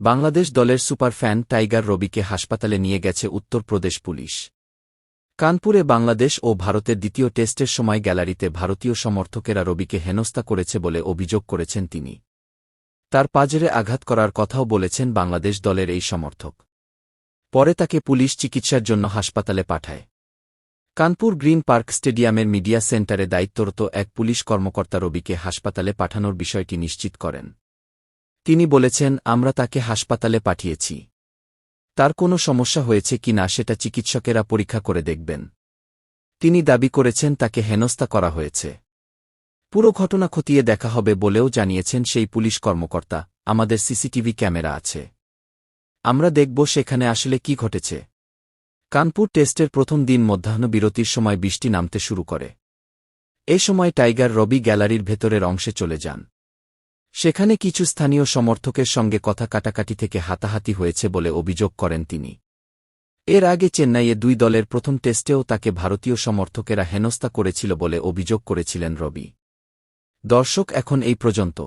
বাংলাদেশ দলের super fan tiger রবিকে হাসপাতালে নিয়ে গেছে উত্তরপ্রদেশ পুলিশ। কানপুরে বাংলাদেশ ও ভারতের দ্বিতীয় টেস্টের সময় গ্যালারিতে ভারতীয় সমর্থকেরা রবিকে হেনস্থা করেছে বলে অভিযোগ করেছেন তিনি। তার পাজরে আঘাত করার কথাও বলেছেন বাংলাদেশ দলের এই সমর্থক। পরে তাকে পুলিশ চিকিৎসার জন্য হাসপাতালে পাঠায়। কানপুর গ্রিন পার্ক স্টেডিয়ামের মিডিয়া সেন্টারে দায়িত্বরত এক পুলিশ কর্মকর্তা রবিকে হাসপাতালে পাঠানোর বিষয়টি নিশ্চিত করেন। তিনি বলেছেন, আমরা তাকে হাসপাতালে পাঠিয়েছি। তার কোনো সমস্যা হয়েছে কি না সেটা চিকিৎসকেরা পরীক্ষা করে দেখবেন। তিনি দাবি করেছেন তাকে হেনস্থা করা হয়েছে। পুরো ঘটনা খতিয়ে দেখা হবে বলেও জানিয়েছেন সেই পুলিশ কর্মকর্তা, আমাদের সিসিটিভি ক্যামেরা আছে। আমরা দেখব সেখানে আসলে কি ঘটেছে। কানপুর টেস্টের প্রথম দিন মধ্যাহ্ন বিরতির সময় বৃষ্টি নামতে শুরু করে। এ সময় টাইগার রবি গ্যালারির ভেতরের অংশে চলে যান। সেখানে কিছু স্থানীয় সমর্থকের সঙ্গে কথা কাটাকাটি থেকে হাতাহাতি হয়েছে বলে অভিযোগ করেন তিনি। এর আগে চেন্নাইয়ে দুই দলের প্রথম টেস্টেও তাকে ভারতীয় সমর্থকেরা হেনস্থা করেছিল বলে অভিযোগ করেছিলেন রবি। দর্শক, এখন এই পর্যন্ত।